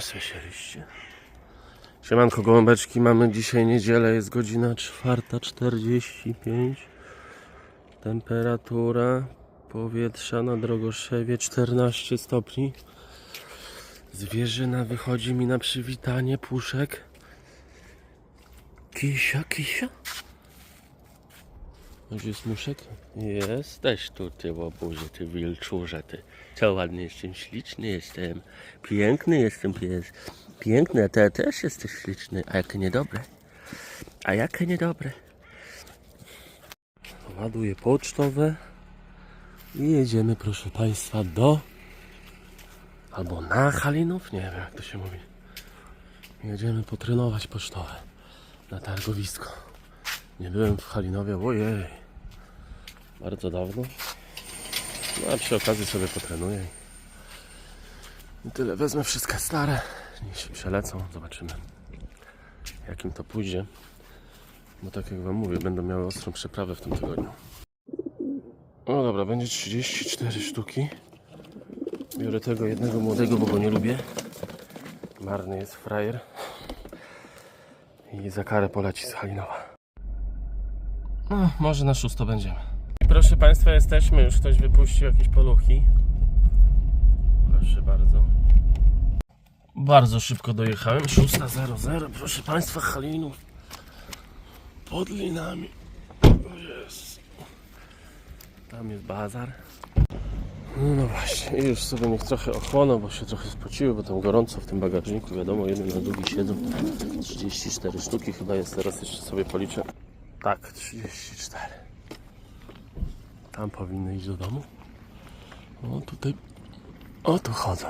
Słyszeliście? Siemanko gołąbeczki, mamy dzisiaj niedzielę, jest godzina 4.45 Temperatura powietrza na Drogoszewie 14 stopni Zwierzyna wychodzi mi na przywitanie, puszek Kisia, kisia? Gdzie jest muszek? Jesteś tu, ty łobuzie, ty wilczurze, ty. Co ładny jestem, śliczny jestem. Piękny jestem pies. Piękny, ty też jesteś śliczny. A jakie niedobre. A jakie niedobre. Ładuję pocztowe. I jedziemy, proszę Państwa, do... Albo na Halinów? Nie wiem, jak to się mówi. Jedziemy potrenować pocztowe. Na targowisko. Nie byłem w Halinowie, ojej. Bardzo dawno. No a przy okazji sobie potrenuję. I tyle. Wezmę wszystkie stare. Niech się przelecą. Zobaczymy. Jakim to pójdzie. Bo tak jak Wam mówię, będą miały ostrą przeprawę w tym tygodniu. No dobra, będzie 34 sztuki. Biorę tego jednego młodego, bo go nie lubię. Marny jest frajer. I za karę poleci z Halinowa. No, może na szósto będziemy. Proszę Państwa, jesteśmy. Już ktoś wypuścił jakieś poluchi. Proszę bardzo. Bardzo szybko dojechałem. 6.00. Proszę Państwa, Halinów. Pod linami. Jezus. Tam jest bazar. No, no właśnie, i już sobie niech trochę ochłoną, bo się trochę spociły, bo tam gorąco w tym bagażniku, wiadomo, jeden na drugi siedzą. 34 sztuki chyba jest, teraz jeszcze sobie policzę. Tak, 34. Tam powinny iść do domu. O, tutaj. O, tu chodzą.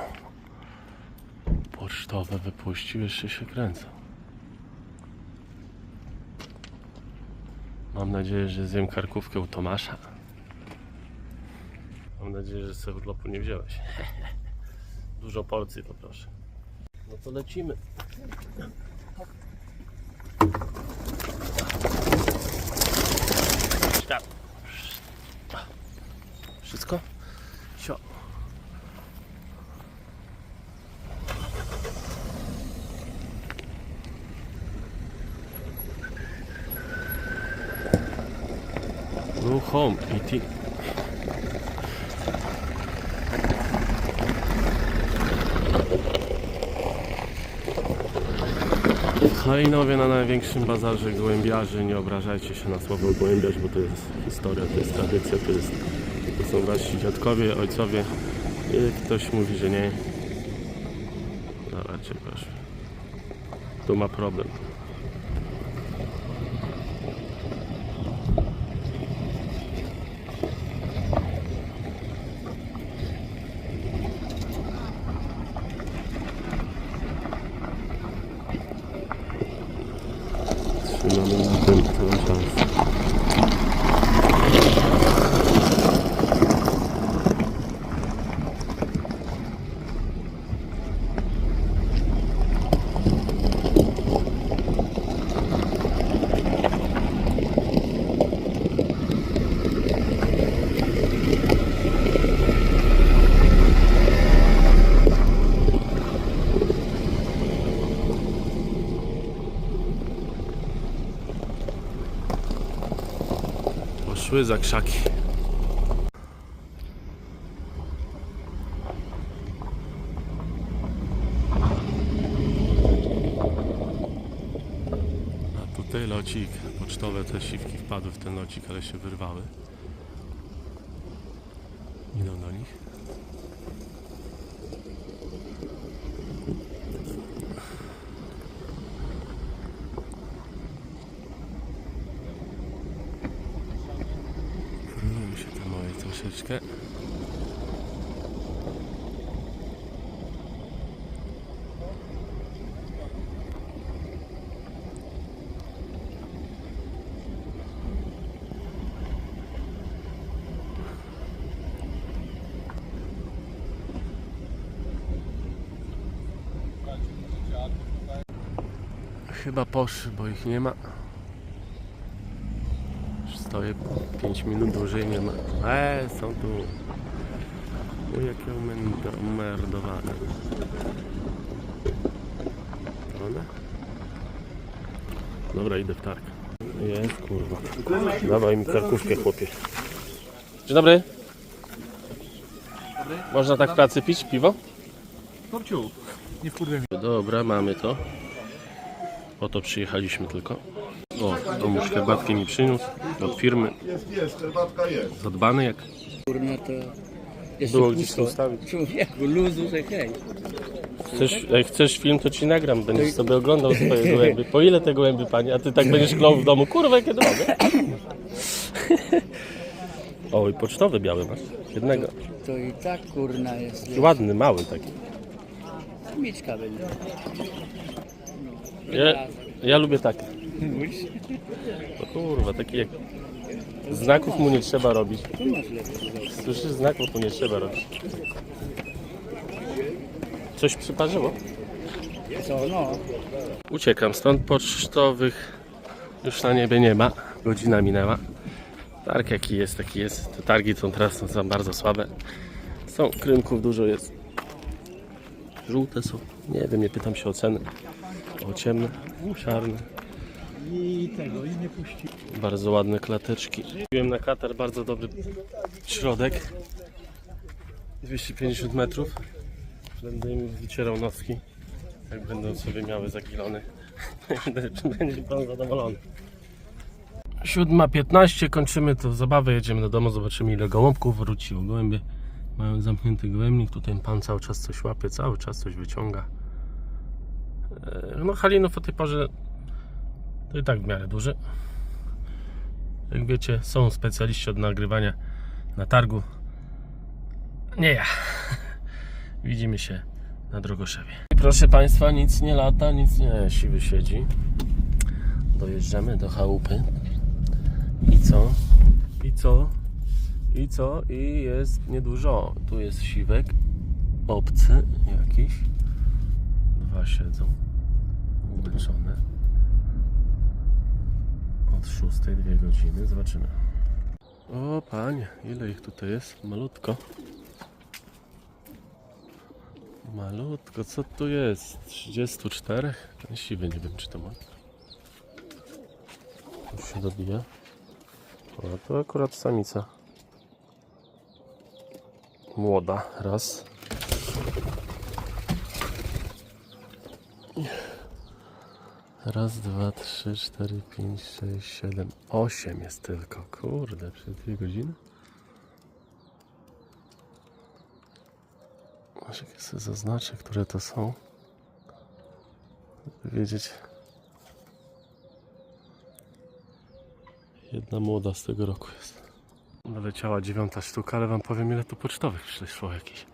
Pocztowe wypuścił, jeszcze się kręcą. Mam nadzieję, że zjem karkówkę u Tomasza. Mam nadzieję, że sobie urlopu nie wziąłeś. Dużo porcji poproszę. No to lecimy. Stop. Wszystko? Sio. Go home, E.T. Halinowie na największym bazarze gołębiarzy. Nie obrażajcie się na słowo gołębiarz, bo to jest historia, to jest tradycja, to, jest, są wasi dziadkowie, ojcowie. I ktoś mówi, że nie. Zobaczcie, proszę. Tu ma problem. Trzymamy na tym całą szansę. Poszły za krzaki. A tutaj locik. Pocztowe te siwki wpadły w ten locik, ale się wyrwały. Idą do nich. Chyba poszły, bo ich nie ma. Już stoję 5 minut dłużej, nie ma. Eee, są tu. U jakie umerdowane. One? Dobra, idę w targ. Jest, kurwa. Dawaj mi karkówkę, chłopie. Dzień dobry. Można tak w pracy pić piwo? Kurciu, nie wkurwę Dobra, mamy to. Po to przyjechaliśmy tylko. O, domu herbatki mi przyniósł od firmy. Jest, jest, herbatka jest. Zadbany jak Kurna to jeszcze było gdzieś tu pusto. ustawić. Człowieku, luzu, że hej. Chcesz, jak chcesz film, to ci nagram. Będziesz sobie oglądał swoje gołęby. Po ile te gołęby, panie? A ty tak będziesz klął w domu. Kurwa, jakie drogie. O, i pocztowy biały masz. Jednego. To i tak kurna jest. Ładny, mały taki. Miczka będzie. Ja, ja lubię takie. No kurwa, taki jak... Znaków mu nie trzeba robić. Tu masz lepszy. Słyszysz, znaków mu nie trzeba robić. Coś przyparzyło? Co no? Uciekam stąd. Pocztowych już na niebie nie ma. Godzina minęła. Targ jaki jest, taki jest. Te targi są teraz są, są bardzo słabe. Są, krymków dużo jest. Żółte są. Nie wiem, nie pytam się o ceny. O ciemne, czarne. I tego, i nie puści. Bardzo ładne klateczki. Byłem na katar, bardzo dobry środek. 250 metrów. Będę im wycierał nocki. Jak będą sobie miały zagilony. Będzie pan zadowolony. 7.15, kończymy tą zabawę, jedziemy do domu, zobaczymy ile gołąbków wróciło. Gołębie mają zamknięty gołębnik, tutaj pan cały czas coś łapie, cały czas coś wyciąga. E, No halinów o tej porze to i tak w miarę duży. Jak wiecie, są specjaliści od nagrywania na targu. Nie ja. Widzimy się na Drogoszewie. Proszę Państwa, nic nie lata, nic nie siwy siedzi. Dojeżdżamy do chałupy. I co? I co? I co? I jest niedużo. Tu jest siwek. Obcy jakiś. Dwa siedzą. Umęczone. Od 6 dwie godziny. Zobaczymy. O panie, ile ich tutaj jest? Malutko. Malutko, co tu jest? 34? Ten siwy, nie wiem czy to ma. Już się dobija. O, to akurat samica. Młoda, raz. Raz, dwa, trzy, cztery, pięć, sześć, siedem, osiem jest tylko. Kurde, przez dwie godziny. Może jak sobie zaznaczę, które to są. Żeby wiedzieć. Jedna młoda z tego roku jest. Naleciała dziewiąta sztuka, ale wam powiem ile tu pocztowych przyszło jakiś.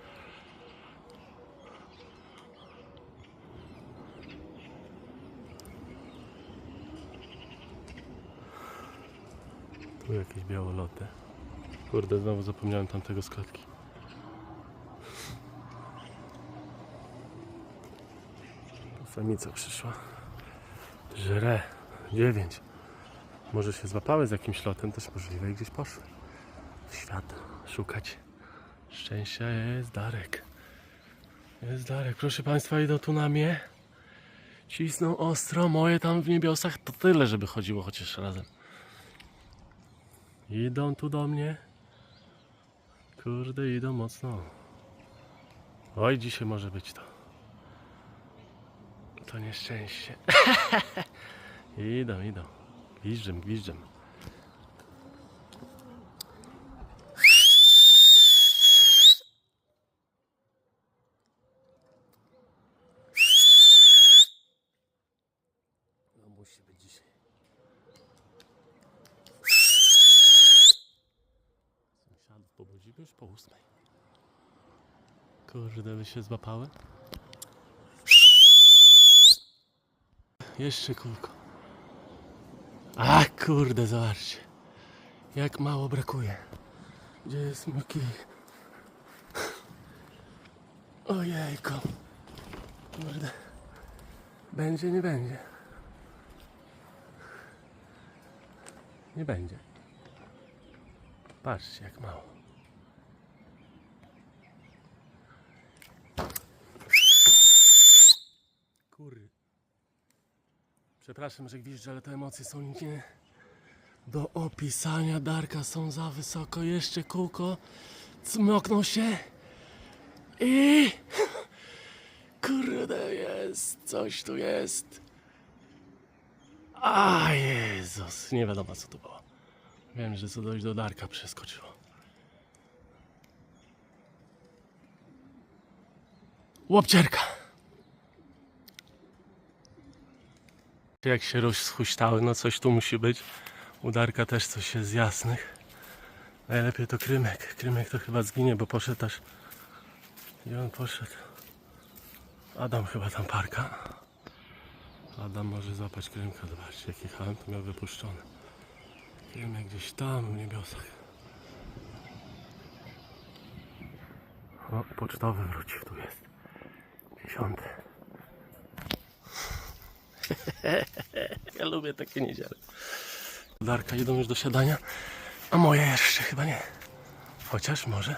Tu jakieś białoloty. Kurde, znowu zapomniałem tamtego. Tu Samica przyszła. Żre. Dziewięć. Może się złapały z jakimś lotem, też możliwe i gdzieś poszły. Świat szukać. Szczęścia jest Darek. Jest Darek. Proszę Państwa, idą tu na mnie. Cisną ostro. Moje tam w niebiosach to tyle, żeby chodziło chociaż razem. Idą tu do mnie. Kurde, idą mocno. Oj, dzisiaj może być to. To nieszczęście. idą, idą. Gwizdżem, gwizdżem. No musi być dzisiaj. Sąsiadów pobudzimy już po ósmej. Kurde, by się złapały. Jeszcze kółko. A kurde, zobaczcie. Jak mało brakuje. Gdzie jest mój kij? Kurde. Będzie, nie będzie. Nie będzie. Patrzcie, jak mało. Przepraszam, że gwizdżę, ale te emocje są nie do opisania. Darka są za wysoko. Jeszcze kółko. Cmoknął się. I... Kurde, jest. Coś tu jest. A Jezus. Nie wiadomo co to było. Wiem, że co dojść do Darka przeskoczyło. Łopcierka. Jak się rozhuśtały, no coś tu musi być. U Darka też coś jest jasnych. Najlepiej to Krymek. Krymek to chyba zginie, bo poszedł aż... Gdzie on poszedł? Adam chyba tam parka. Adam może złapać Krymka. Zobaczcie, jaki ham to miał wypuszczony. Krymek gdzieś tam w niebiosach. O, pocztowy wrócił, tu jest. Dziesiąty. ja lubię takie niedziele. Darka idą już do siadania, a moje jeszcze chyba nie. Chociaż może.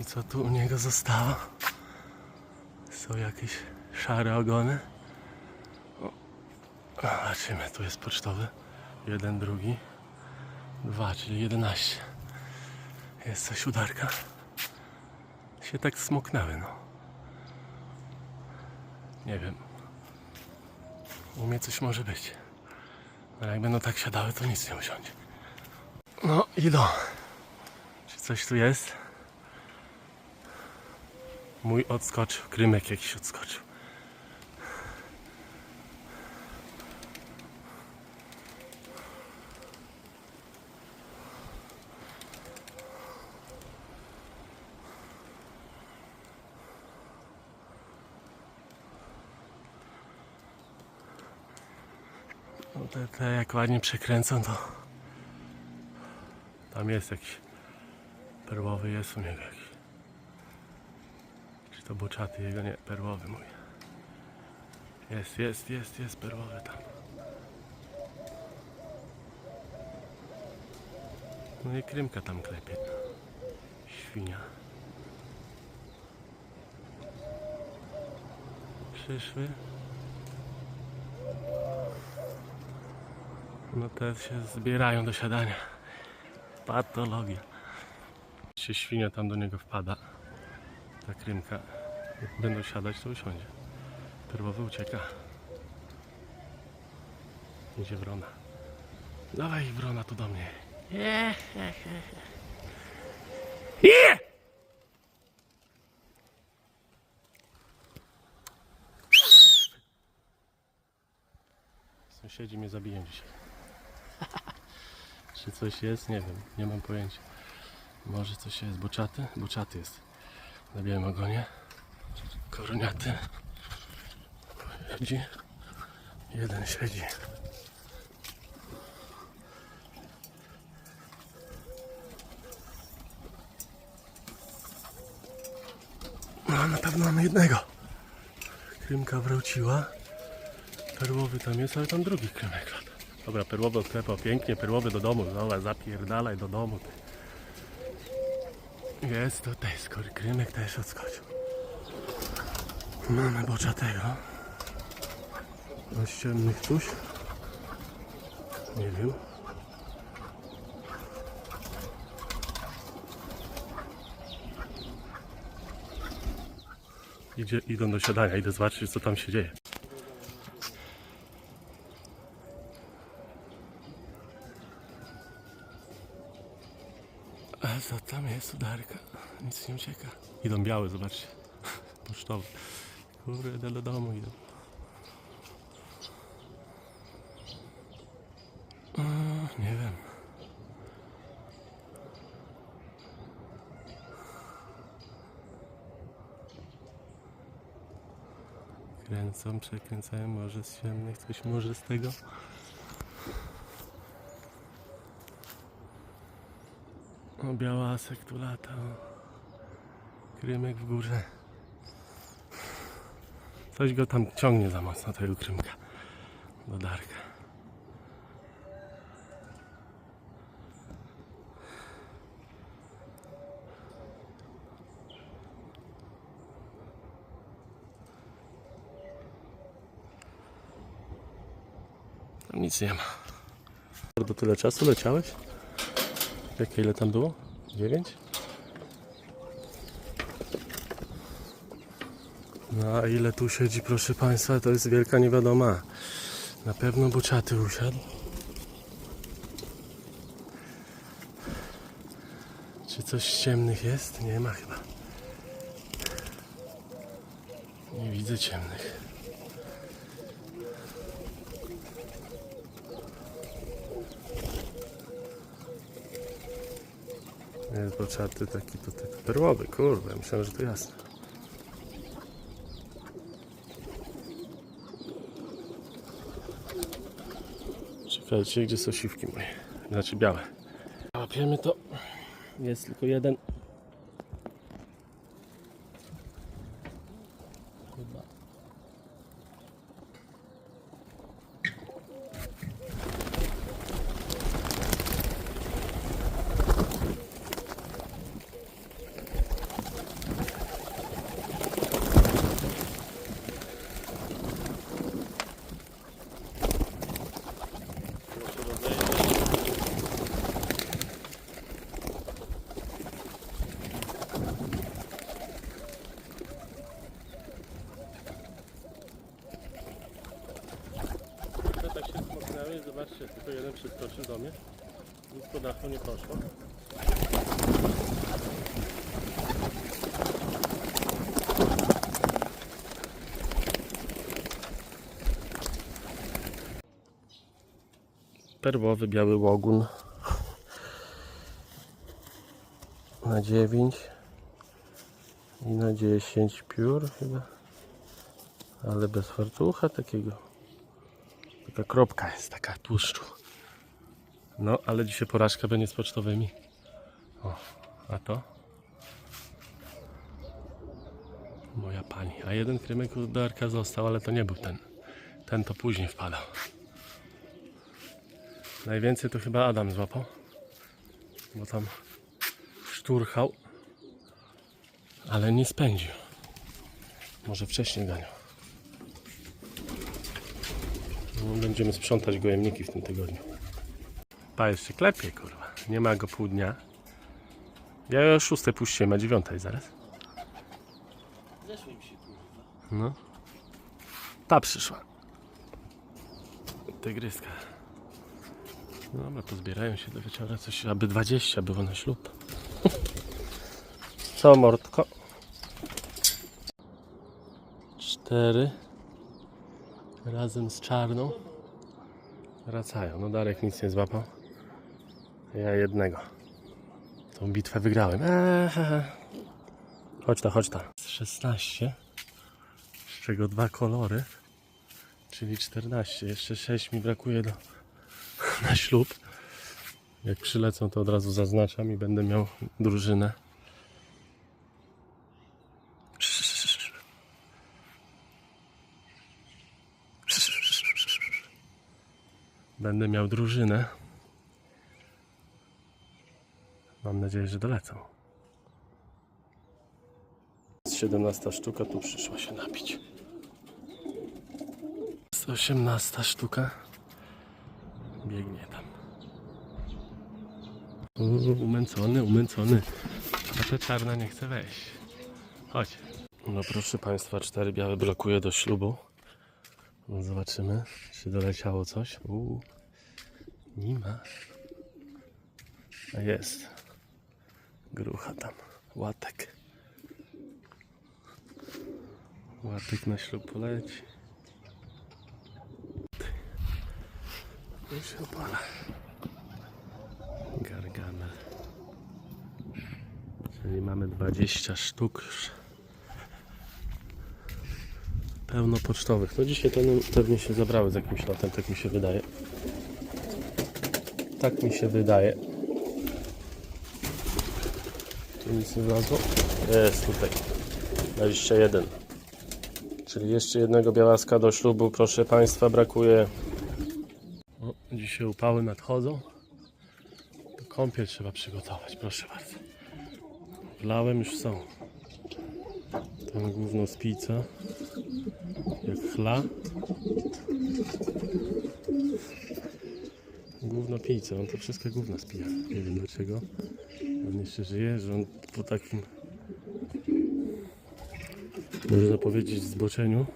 I co tu u niego zostało? Są jakieś szare ogony. Zobaczymy, tu jest pocztowy. Jeden, drugi. Dwa, czyli jedenaście. Jest coś udarka. Się tak smoknęły, no. Nie wiem. U mnie coś może być. Ale jak będą tak siadały, to nic nie usiądzie. No, idą. Czy coś tu jest? Mój odskoczył. Krymek jakiś odskoczył. Te, te jak ładnie przekręcą, to tam jest jakiś perłowy jest u niego jakiś. Czy to boczaty jego? Nie, perłowy mój. Jest, jest, jest, jest perłowy tam. No i krymka tam klepie. Świnia. Przyszły. No te się zbierają do siadania. Patologia. Się świnia tam do niego wpada. Ta krymka. Będą siadać, to usiądzie. Perłowy ucieka. Idzie wrona. Dawaj wrona tu do mnie. Je, je, je, je. Je! Sąsiedzi mnie zabiją dzisiaj. Czy coś jest? Nie wiem, nie mam pojęcia. Może coś jest. Boczaty? Boczaty jest. Na białym ogonie. Koroniaty. Siedzi. Jeden siedzi. No, na pewno mamy jednego. Krymka wróciła. Perłowy tam jest, ale tam drugi krymek. Dobra, perłowy odklepał pięknie, perłowy do domu. Dobra, zapierdalaj do domu. Jest tutaj, skoro też odskoczył. Mamy boczatego. Dość ciemnych coś. Nie wiem. Idzie, idą do siadania, idę zobaczyć co tam się dzieje. A co tam jest udarka? Nic nie ucieka. Idą białe, zobaczcie. Pocztowe. Kurde, do domu idą. A, nie wiem. Kręcą, przekręcają, może z ciemnych, coś może z tego. O, białasek tu lata. Krymek w górze. Coś go tam ciągnie za mocno, tego krymka. Do Darka. nic nie ma. Do tyle czasu leciałeś? Jakie ile tam było? Dziewięć? No a ile tu siedzi, proszę Państwa, to jest wielka niewiadoma. Na pewno boczaty usiadł. Czy coś z ciemnych jest? Nie ma chyba. Nie widzę ciemnych. Jest boczaty taki tutaj perłowy, kurde, myślałem, że to jasne. Czekajcie, gdzie są siwki moje? Znaczy białe. Łapiemy to. Jest tylko jeden. Chyba. To tak się smoknęły, zobaczcie, tylko jeden przyskoczył do mnie. Nic po dachu nie poszło. Perłowy biały łogun na 9 i na 10 piór chyba ale bez fartucha takiego Taka kropka jest, taka tłuszczu. No, ale dzisiaj porażka będzie z pocztowymi. O, a to? Moja pani. A jeden krymek u Darka został, ale to nie był ten. Ten to później wpadał. Najwięcej to chyba Adam złapał. Bo tam szturchał. Ale nie spędził. Może wcześniej ganiał. No, Będziemy sprzątać gojemniki w tym tygodniu. Pa jeszcze klepie, kurwa. Nie ma go pół dnia. Ja o 6 puściłem, a 9 zaraz. Zeszły mi się kurwa. No. Ta przyszła. Tygryska. No Dobra, pozbierają się do wieczora coś, aby 20 było na ślub. Co, mordko? Cztery. Razem z czarną. Wracają. No Darek nic nie złapał. Ja jednego. Tą bitwę wygrałem. Eee. Chodź ta, chodź ta. 16 z czego dwa kolory, czyli 14. Jeszcze 6 mi brakuje do, na ślub. Jak przylecą, to od razu zaznaczam i będę miał drużynę. Będę miał drużynę. Mam nadzieję, że dolecą. 17 sztuka tu przyszła się napić. 18 sztuka biegnie tam. Mm, Umęcony, umęcony. A ta czarna nie chce wejść. Chodź. No proszę Państwa, cztery białe blokuje do ślubu. No zobaczymy, czy doleciało coś. Uuu. Nie ma. A jest. Grucha tam. Łatek. Łatek na ślub poleci. Już się opala. Gargamel. Czyli mamy 20 sztuk już. Pełno pocztowych. No dzisiaj to pewnie się zabrały z jakimś lotem, tak mi się wydaje. Tak mi się wydaje. Tu nic nie? Jest tutaj. 21. Czyli jeszcze jednego białaska do ślubu, proszę Państwa, brakuje. O, dzisiaj upały nadchodzą. To kąpiel trzeba przygotować, proszę bardzo. Wlałem już są. Tą główną spicę. Jak chla. Gówno pijca, on to wszystko gówno spija. Nie wiem dlaczego. On jeszcze żyje, że on po takim można powiedzieć zboczeniu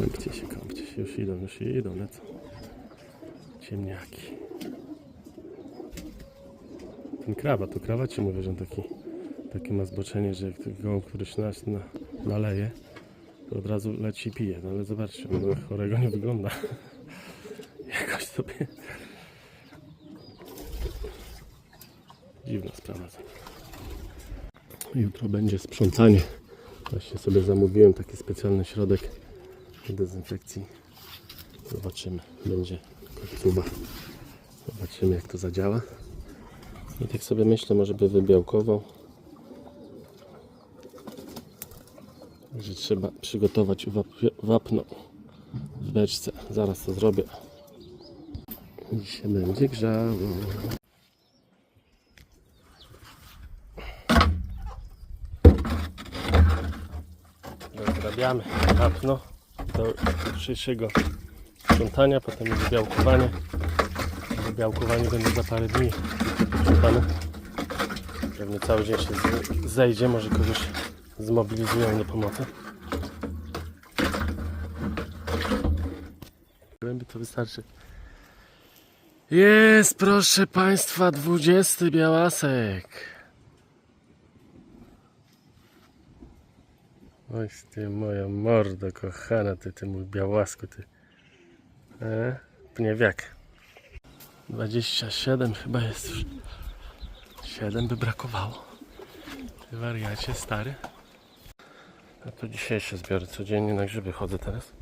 Kąpcie się, kąpcie się, już idą, już idą, lecą. Ciemniaki. Ten krawa, to krawa ci mówię, że on taki, takie ma zboczenie, że jak gołąb któryś nas na, naleje, to od razu leci i pije. No ale zobaczcie, on chorego nie wygląda. Jakoś sobie... Dziwna sprawa. Jutro będzie sprzątanie. Właśnie sobie zamówiłem taki specjalny środek dezynfekcji. Zobaczymy. Będzie końcówa. Zobaczymy jak to zadziała. I tak sobie myślę, może by wybiałkował. Że trzeba przygotować wap- wapno w beczce. Zaraz to zrobię. I się będzie grzało. Rozrabiamy wapno do jutrzejszego sprzątania, potem będzie białkowanie. Białkowanie będzie za parę dni sprzątane. Pewnie cały dzień się zejdzie, może kogoś zmobilizują do pomocy. Głębi to wystarczy. Jest, proszę Państwa, 20 białasek. Oj, ty moja mordo kochana, ty, ty mój białasku, ty. E? Pniewiak. 27 chyba jest już. 7 by brakowało. Ty wariacie, stary. A to dzisiejsze zbiory. Codziennie na grzyby chodzę teraz.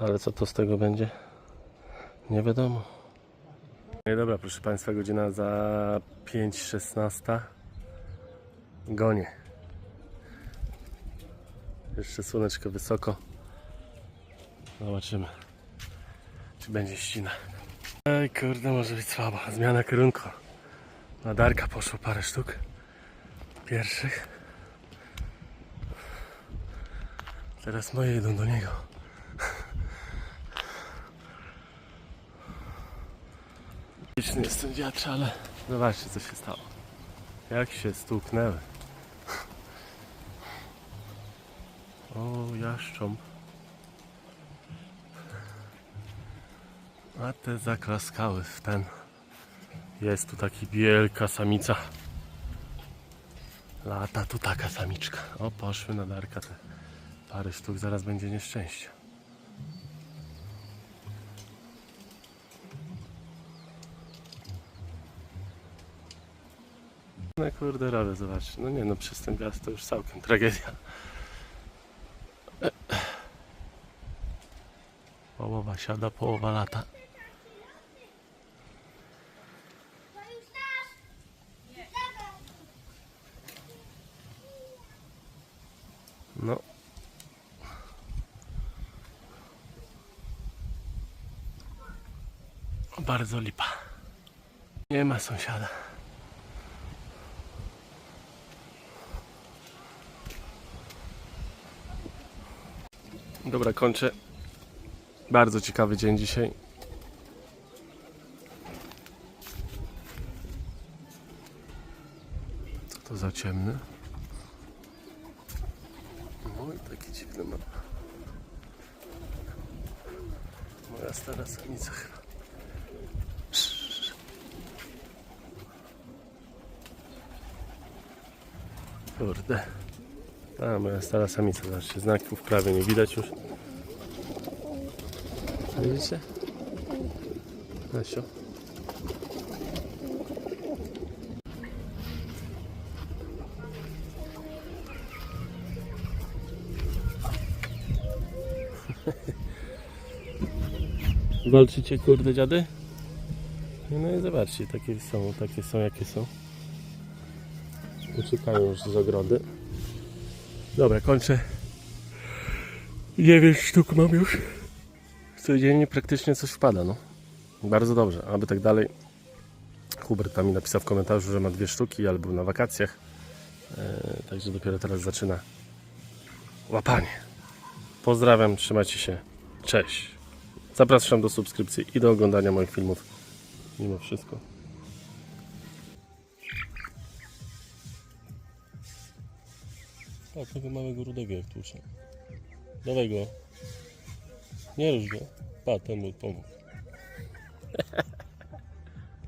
Ale co to z tego będzie? Nie wiadomo. No dobra, proszę Państwa, godzina za 5.16. Gonię. Jeszcze słoneczko wysoko. Zobaczymy, czy będzie ścina. Ej, kurde, może być słaba. Zmiana kierunku. Na Darka poszło parę sztuk. Pierwszych. Teraz moje idą do niego. Liczny jest ten wiatr, ale zobaczcie co się stało. Jak się stuknęły. O, jaszcząb. A te zaklaskały w ten. Jest tu taki wielka samica. Lata tu taka samiczka. O, poszły na darka te parę sztuk, zaraz będzie nieszczęście. No kurde radę, zobacz. No nie no, przez ten gaz to już całkiem tragedia. Połowa siada, połowa lata. No. Bardzo lipa. Nie ma sąsiada. Dobra, kończę. Bardzo ciekawy dzień dzisiaj. Co to za ciemny? No i taki dziwny ma. Moja stara samica chyba. Kurde. A, moja stara samica, zobaczcie, znaków prawie nie widać już. Widzicie? Nasio. Walczycie kurde dziady? No i zobaczcie, takie są, takie są jakie są. Uciekają już z ogrody. Dobra, kończę. 9 sztuk mam już. Codziennie praktycznie coś wpada, no. Bardzo dobrze, aby tak dalej. Hubert tam mi napisał w komentarzu, że ma dwie sztuki, ale był na wakacjach. E, także dopiero teraz zaczyna łapanie. Pozdrawiam, trzymajcie się. Cześć. Zapraszam do subskrypcji i do oglądania moich filmów. Mimo wszystko. Tak, tego małego rudego jak tłucze. Dawaj go. Nie rusz go. Pa, ten mu pomógł.